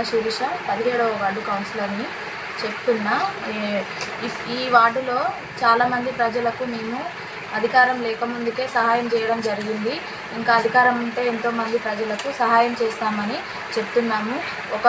నేను శిరీష పదిహేడవ వార్డు కౌన్సిలర్ని చెప్తున్నా. ఈ- ఈ వార్డులో చాలామంది ప్రజలకు మేము అధికారం లేకముందుకే సహాయం చేయడం జరిగింది. ఇంకా అధికారం ఉంటే ఎంతోమంది ప్రజలకు సహాయం చేస్తామని చెప్తున్నాము. ఒక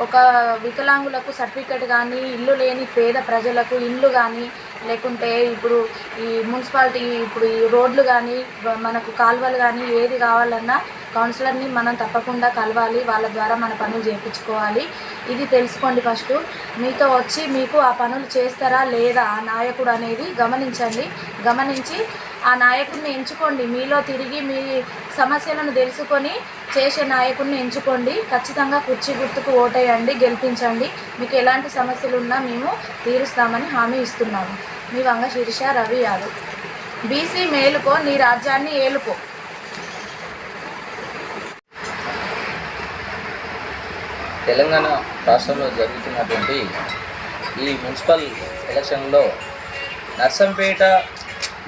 ఒక వికలాంగులకు సర్టిఫికెట్ కానీ ఇల్లు లేని పేద ప్రజలకు ఇల్లు కానీ లేకుంటే ఇప్పుడు ఈ మున్సిపాలిటీ ఇప్పుడు ఈ రోడ్లు కానీ మనకు కాలువలు కానీ ఏది కావాలన్నా కౌన్సిలర్ని మనం తప్పకుండా కలవాలి వాళ్ళ ద్వారా మన పనులు చేయించుకోవాలి ఇది తెలుసుకోండి ఫస్ట్. మీతో వచ్చి మీకు ఆ పనులు చేస్తారా లేదా ఆ నాయకుడు అనేది గమనించండి. గమనించి ఆ నాయకుడిని ఎంచుకోండి. మీలో తిరిగి మీ సమస్యలను తెలుసుకొని చేసే నాయకుడిని ఎంచుకోండి. ఖచ్చితంగా కుర్చీ గుర్తుకు ఓటేయండి గెలిపించండి. మీకు ఎలాంటి సమస్యలు ఉన్నా మేము తీరుస్తామని హామీ ఇస్తున్నాము. మీ వంగ శిరీష రవి యాదవ్. బీసీ మేలుకో నీ రాజ్యాన్ని ఏలుకో. తెలంగాణ రాష్ట్రంలో జరుగుతున్నటువంటి ఈ మున్సిపల్ ఎలక్షన్లో నర్సంపేట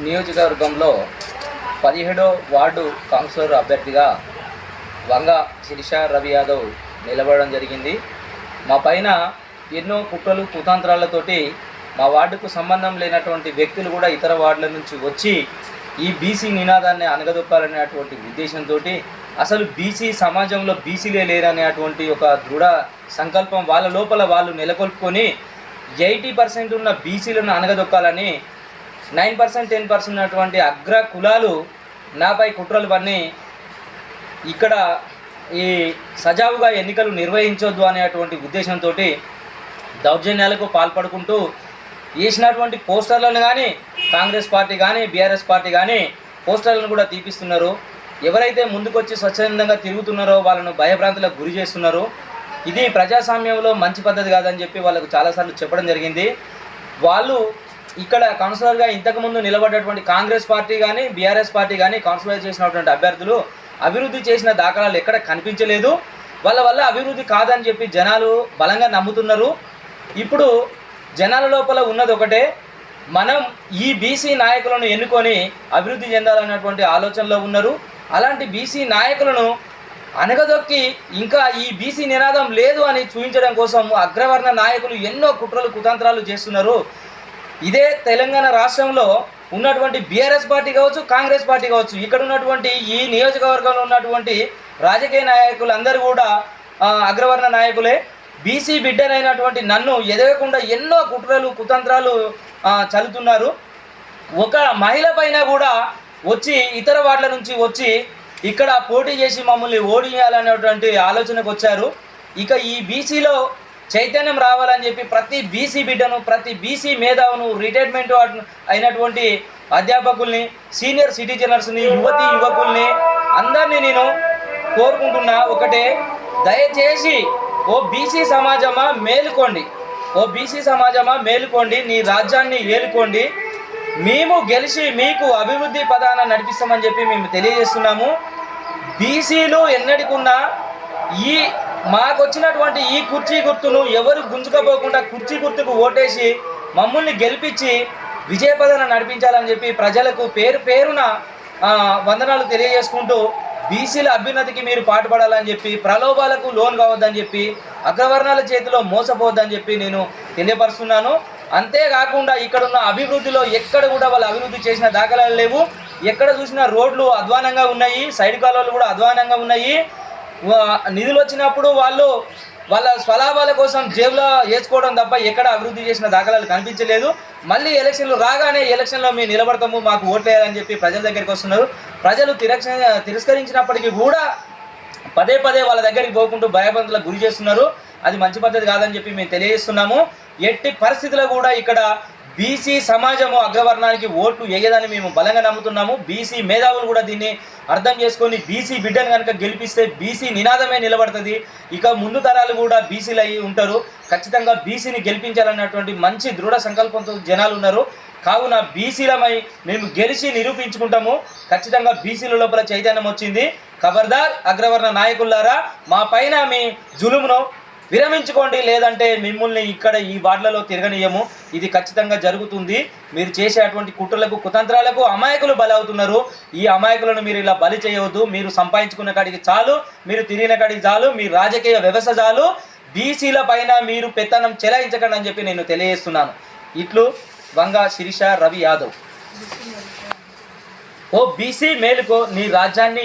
నియోజకవర్గంలో పదిహేడో వార్డు కౌన్సిలర్ అభ్యర్థిగా వంగ శిరీష రవి యాదవ్ నిలబడడం జరిగింది. మా పైన ఎన్నో కుట్రలు కుతంత్రాలతోటి మా వార్డుకు సంబంధం లేనటువంటి వ్యక్తులు కూడా ఇతర వార్డుల నుంచి వచ్చి ఈ బీసీ నినాదాన్ని అనగదొక్కాలనేటువంటి ఉద్దేశంతో అసలు బీసీ సమాజంలో బీసీలే లేరనేటువంటి ఒక దృఢ సంకల్పం వాళ్ళ లోపల వాళ్ళు నెలకొల్పుకొని ఎయిటీ పర్సెంట్ ఉన్న బీసీలను అనగదొక్కాలని నైన్ పర్సెంట్ టెన్ పర్సెంట్ ఉన్నటువంటి అగ్ర కులాలు నాపై కుట్రలు పన్ని ఇక్కడ ఈ సజావుగా ఎన్నికలు నిర్వహించొద్దు అనేటువంటి ఉద్దేశంతో దౌర్జన్యాలకు పాల్పడుకుంటూ వేసినటువంటి పోస్టర్లను కానీ కాంగ్రెస్ పార్టీ కానీ బీఆర్ఎస్ పార్టీ కానీ పోస్టర్లను కూడా తీపిస్తున్నారు. ఎవరైతే ముందుకొచ్చి స్వచ్ఛందంగా తిరుగుతున్నారో వాళ్ళను భయభ్రాంతులకు గురి చేస్తున్నారో. ఇది ప్రజాస్వామ్యంలో మంచి పద్ధతి కాదని చెప్పి వాళ్ళకు చాలాసార్లు చెప్పడం జరిగింది. వాళ్ళు ఇక్కడ కౌన్సిలర్గా ఇంతకుముందు నిలబడ్డటువంటి కాంగ్రెస్ పార్టీ కానీ బీఆర్ఎస్ పార్టీ కానీ కౌన్సిలర్ చేసినటువంటి అభ్యర్థులు అభివృద్ధి చేసిన దాఖలాలు ఎక్కడ కనిపించలేదు. వాళ్ళ వల్ల అభివృద్ధి కాదని చెప్పి జనాలు బలంగా నమ్ముతున్నారు. ఇప్పుడు జనాల లోపల ఉన్నది ఒకటే. మనం ఈ బీసీ నాయకులను ఎన్నుకొని అభివృద్ధి చెందాలన్నటువంటి ఆలోచనలో ఉన్నారు. అలాంటి బీసీ నాయకులను అనగదొక్కి ఇంకా ఈ బీసీ నినాదం లేదు అని చూపించడం కోసం అగ్రవర్ణ నాయకులు ఎన్నో కుట్రలు కుతంత్రాలు చేస్తున్నారు. ఇదే తెలంగాణ రాష్ట్రంలో ఉన్నటువంటి బీఆర్ఎస్ పార్టీ కావచ్చు కాంగ్రెస్ పార్టీ కావచ్చు ఇక్కడ ఉన్నటువంటి ఈ నియోజకవర్గంలో ఉన్నటువంటి రాజకీయ నాయకులందరూ కూడా అగ్రవర్ణ నాయకులే. బీసీ బిడ్డనైనటువంటి నన్ను ఎదగకుండా ఎన్నో కుట్రలు కుతంత్రాలు చల్లుతున్నారు. ఒక మహిళ పైన కూడా వచ్చి ఇతర వాటిల నుంచి వచ్చి ఇక్కడ పోటీ చేసి మమ్మల్ని ఓడియాలనేటువంటి ఆలోచనకు వచ్చారు. ఇక ఈ బీసీలో చైతన్యం రావాలని చెప్పి ప్రతి బీసీ బిడ్డను ప్రతి బీసీ మేధావును రిటైర్మెంట్ అయినటువంటి అధ్యాపకుల్ని సీనియర్ సిటిజనర్స్ని యువతి యువకుల్ని అందరినీ నేను కోరుకుంటున్నా. ఒకటే దయచేసి ఓ బీసీ సమాజమా మేలుకోండి. ఓ బీసీ సమాజమా మేలుకోండి నీ రాజ్యాన్ని ఏలుకోండి. మేము గెలిచి మీకు అభివృద్ధి పదాన నడిపిస్తామని చెప్పి మేము తెలియజేస్తున్నాము. బీసీలు ఎన్నడికున్నా ఈ మాకు వచ్చినటువంటి ఈ కుర్చీ గుర్తును ఎవరు గుంజుకపోకుండా కుర్చీ గుర్తుకు ఓటేసి మమ్మల్ని గెలిపించి విజయపదన నడిపించాలని చెప్పి ప్రజలకు పేరు పేరున వందనాలు తెలియజేసుకుంటూ బీసీల అభ్యున్నతికి మీరు పాటుపడాలని చెప్పి ప్రలోభాలకు లోన్ కావద్దని చెప్పి అగ్రవర్ణాల చేతిలో మోసపోవద్దని చెప్పి నేను తెలియపరుస్తున్నాను. అంతేకాకుండా ఇక్కడున్న అభివృద్ధిలో ఎక్కడ కూడా వాళ్ళు అభివృద్ధి చేసిన దాఖలాలు లేవు. ఎక్కడ చూసినా రోడ్లు అధ్వానంగా ఉన్నాయి సైడ్ కాలువలు కూడా అధ్వానంగా ఉన్నాయి. నిధులు వచ్చినప్పుడు వాళ్ళు వాళ్ళ స్వలాభాల కోసం జేబులో వేసుకోవడం తప్ప ఎక్కడ అభివృద్ధి చేసిన దాఖలాలు కనిపించలేదు. మళ్ళీ ఎలక్షన్లు రాగానే ఎలక్షన్లో మేము నిలబడతాము మాకు ఓట్లేదని చెప్పి ప్రజల దగ్గరికి వస్తున్నారు. ప్రజలు తిరక్ష తిరస్కరించినప్పటికీ కూడా పదే పదే వాళ్ళ దగ్గరికి పోకుంటూ భయబంతులకు గురి చేస్తున్నారు. అది మంచి పద్ధతి కాదని చెప్పి మేము తెలియజేస్తున్నాము. ఎట్టి పరిస్థితుల్లో కూడా ఇక్కడ బీసీ సమాజము అగ్రవర్ణానికి ఓట్లు వేయదని మేము బలంగా నమ్ముతున్నాము. బీసీ మేధావులు కూడా దీన్ని అర్థం చేసుకొని బీసీ బిడ్డను కనుక గెలిపిస్తే బీసీ నినాదమే నిలబడుతుంది. ఇక ముందు తరాలు కూడా బీసీలు అయి ఉంటారు. ఖచ్చితంగా బీసీని గెలిపించాలన్నటువంటి మంచి దృఢ సంకల్పంతో జనాలు ఉన్నారు. కావున బీసీలమై మేము గెలిచి నిరూపించుకుంటాము. ఖచ్చితంగా బీసీల లోపల చైతన్యం వచ్చింది. ఖబర్దార్ అగ్రవర్ణ నాయకులారా మా పైన మీ జులుమును విరమించుకోండి లేదంటే మిమ్మల్ని ఇక్కడ ఈ వార్డులలో తిరగనీయము. ఇది ఖచ్చితంగా జరుగుతుంది. మీరు చేసేటువంటి కుట్రలకు కుతంత్రాలకు అమాయకులు బలవుతున్నారు. ఈ అమాయకులను మీరు ఇలా బలి చేయవద్దు. మీరు సంపాదించుకున్న కాడికి చాలు. మీరు తిరిగిన కాడికి చాలు. మీ రాజకీయ వ్యవస్థ చాలు. బీసీల పైన మీరు పెత్తనం చెలాయించకండి అని చెప్పి నేను తెలియజేస్తున్నాను. ఇట్లు వంగ శిరీష రవి యాదవ్. ఓ బీసీ మేలుకో నీ రాజ్యాన్ని